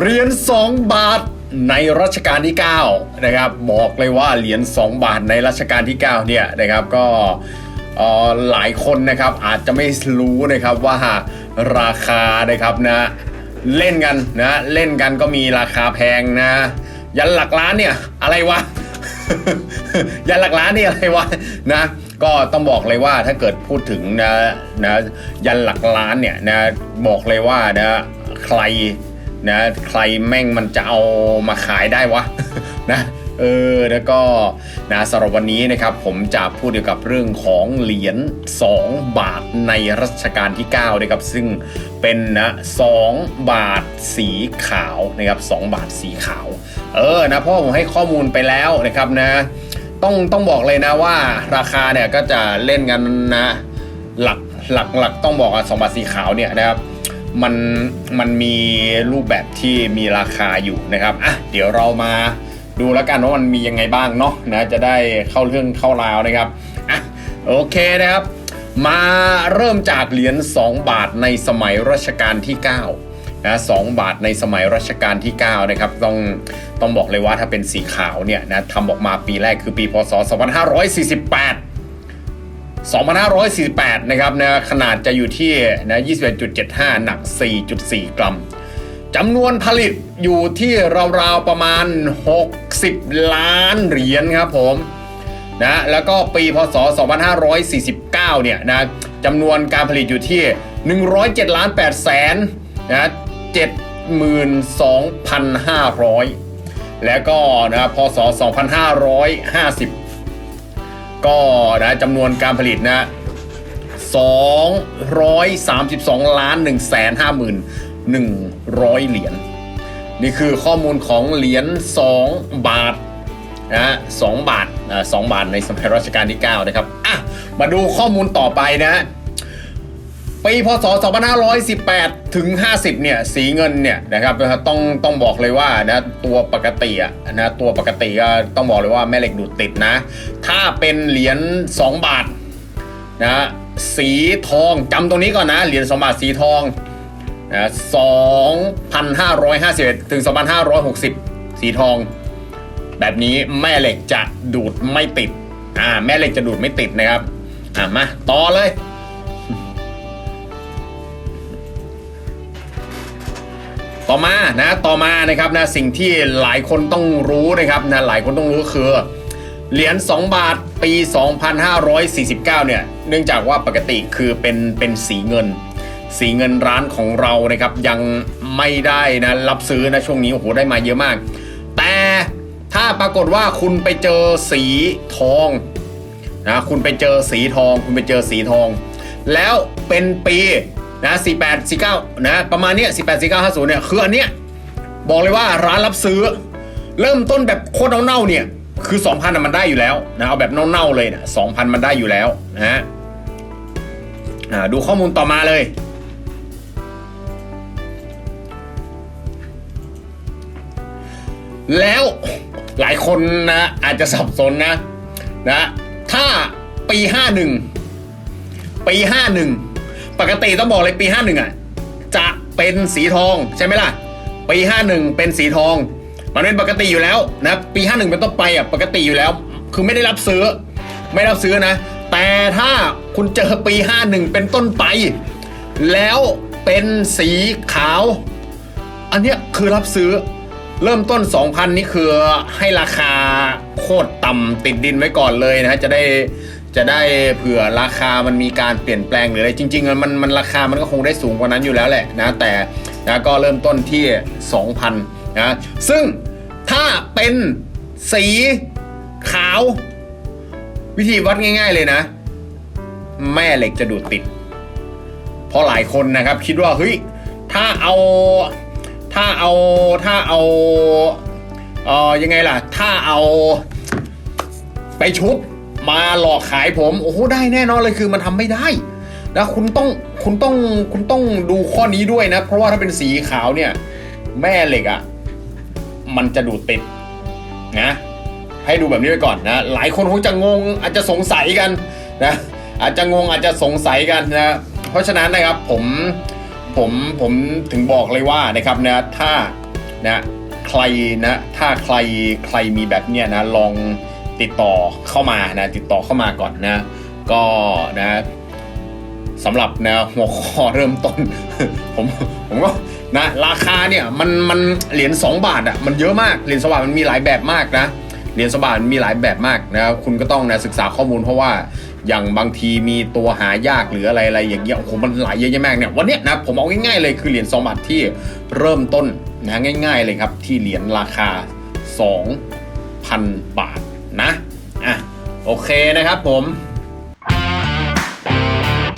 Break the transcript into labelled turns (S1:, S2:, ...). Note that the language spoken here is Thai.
S1: เหรียญ2 บาทในรัชกาลที่ 9 นะครับ บอกเลยว่าเหรียญ2 บาทในรัชกาลที่ 9 เนี่ยนะครับก็อ่อหลายคนนะครับอาจจะไม่รู้นะครับว่าราคานะครับนะเล่นกันนะเล่นกันก็มีราคาแพงนะ ยันหลักล้านเนี่ยอะไรวะ ยันหลักล้านนี่อะไรวะนะก็ต้องบอกเลยว่าถ้าเกิดพูดถึงนะนะยันหลักล้านเนี่ยนะบอกเลยว่านะใคร นะใครแม่งมันจะเอามาขายได้วะนะเออแล้วก็นะสำหรับวันนี้นะครับผมจะพูดเกี่ยวกับเรื่องของเหรียญ2 บาทในรัชกาลที่9นะครับซึ่งเป็นนะ2บาทสีขาวนะครับ2บาทสีขาว เออนะเพราะว่าผมให้ข้อมูลไปแล้วนะครับนะต้องต้องบอกเลยนะว่าราคาเนี่ยก็จะเล่นกันนะหลักหลักหลักต้องบอกอะสองบาทสีขาวเนี่ยนะครับ มันมันมีรูปแบบที่มีราคาอยู่นะครับอะเดี๋ยวเรามาดูแล้วกันว่ามันมียังไงบ้างเนาะนะจะได้เข้าเรื่องเข้าราวนะครับอะโอเคนะครับ มาเริ่มจากเหรียญ2 บาทในสมัยรัชกาลที่9นะสบาทในสมัยรัชกาลที่9นะครับต้องต้องบอกเลยว่าถ้าเป็นสีขาวเนี่ยนะทำออกมาปีแรกคือปีพศ 2548 2548 นะครับนะขนาดจะอยู่ที่นะ21.75 หนัก 4.4 กรัมจำนวนผลิตอยู่ที่ราวๆประมาณ 60 ล้านเหรียญครับผมนะแล้วก็ปีพศ 2549 เนี่ยนะจำนวนการผลิตอยู่ที่ 107 ล้าน8แสนนะ72,500 แล้วก็นะพศ 2550 ก็นะจำนวนการผลิตนะ232 ล้าน 1 5 1 100 เหรียญ นี่คือข้อมูลของเหรียญ 2 บาทนะ2บาทอ่าบาทในสมัยรัชกาลที่ 9 นะครับ อะ มาดูข้อมูลต่อไปนะ ปีพศ 2518 ถึง 50 เนี่ย สีเงินเนี่ยนะครับต้องต้องบอกเลยว่านะตัวปกติอะนะตัวปกติก็ต้องบอกเลยว่าแม่เหล็กดูดติดนะ ถ้าเป็นเหรียญ 2 บาทนะสีทองจำตรงนี้ก่อนนะ เหรียญ 2 บาทสีทองนะ2,551 ถึง 2,560 สีทอง แบบนี้แม่เหล็กจะดูดไม่ติดอ่าแม่เหล็กจะดูดไม่ติดนะครับอ่ามาต่อเลย ต่อมานะต่อมานะครับนะสิ่งที่หลายคนต้องรู้นะครับนะหลายคนต้องรู้ก็คือเหรียญ2 บาทปี 2549 เนี่ยเนื่องจากว่าปกติคือเป็นเป็นสีเงิน สีเงินร้านของเรานะครับยังไม่ได้นะรับซื้อนะช่วงนี้โอ้โหได้มาเยอะมาก แต่ถ้าปรากฏว่าคุณไปเจอสีทองนะคุณไปเจอสีทอง คุณไปเจอสีทอง แล้วเป็นปี นะ48 49นะประมาณเนี้ย48 49 50เนี่ยคืออันเนี้ยบอกเลยว่าร้านรับซื้อ เริ่มต้นแบบโคตรเน่าๆเนี่ยคือ 2,000นะมันได้อยู่แล้วนะเอาแบบเน่าๆเลยนะ2,000 มันได้อยู่แล้วนะฮะอ่าดูข้อมูลต่อมาเลยแล้วหลายคนนะอาจจะสับสนนะนะถ้าปี 51 ปี 51 ปกติต้องบอกเลยปี 51 อะ จะเป็นสีทองใช่ไหมล่ะ ปี 51 เป็นสีทอง มันเป็นปกติอยู่แล้วนะปี 51 เป็นต้นไปอะปกติอยู่แล้ว คือไม่ได้รับซื้อ ไม่รับซื้อนะ แต่ถ้าคุณเจอปี 51 เป็นต้นไป แล้วเป็นสีขาว อันเนี้ยคือรับซื้อเริ่มต้น 2,000 นี่คือให้ราคาโคตรต่ำติดดินไว้ก่อนเลยนะฮะจะได้ จะได้เผื่อราคามันมีการเปลี่ยนแปลงหรืออะไรจริงๆมันมันราคามันก็คงได้สูงกว่านั้นอยู่แล้วแหละนะแต่นะก็เริ่มต้นที่ 2,000นะซึ่งถ้าเป็นสีขาว วิธีวัดง่าย ๆเลยนะ แม่เหล็กจะดูดติด เพราะหลายคนนะครับคิดว่าเฮ้ยถ้าเอาถ้าเอาถ้าเอาเออยังไงล่ะ ถ้าเอาไปชุบ มาหลอกขายผม โอ้โหได้แน่นอนเลยคือมันทำไม่ได้นะคุณต้องคุณต้องคุณต้องดูข้อนี้ด้วยนะ เพราะว่าถ้าเป็นสีขาวเนี่ย แม่เหล็กอะ่ะมันจะดูดติดนะให้ดูแบบนี้ไว้ก่อนนะ หลายคนคงจะงงอาจจะสงสัยกันนะอาจจะงงอาจจะสงสัยกันนะเพราะฉะนั้นนะครับผมผมผมถึงบอกเลยว่านะครับนะถ้านะใครนะถ้าใครใครมีแบบเนี้ยนะลอง ติดต่อเข้ามานะติดต่อเข้ามาก่อนนะ ก็นะสำหรับนะหัวข้อเริ่มต้น ผมผมก็นะราคาเนี่ยมันมันเหรียญ2บาทอะมันเยอะมากเหรียญสบาทมันมีหลายแบบมากนะเหรียญสบาทมันมีหลายแบบมากนะคุณก็ต้องนะศึกษาข้อมูลเพราะว่าอย่างบางทีมีตัวหายากหรืออะไรอะไรอย่างเงี้ยโอ้โหมันหลายเยอะแยะมากเนี่ยวันเนี้ยนะผมเอาง่ายๆเลยคือเหรียญ2บาทที่เริ่มต้นนะง่าย ๆเลยครับที่เหรียญราคา 2,000 บาท นะอะโอเคนะครับผม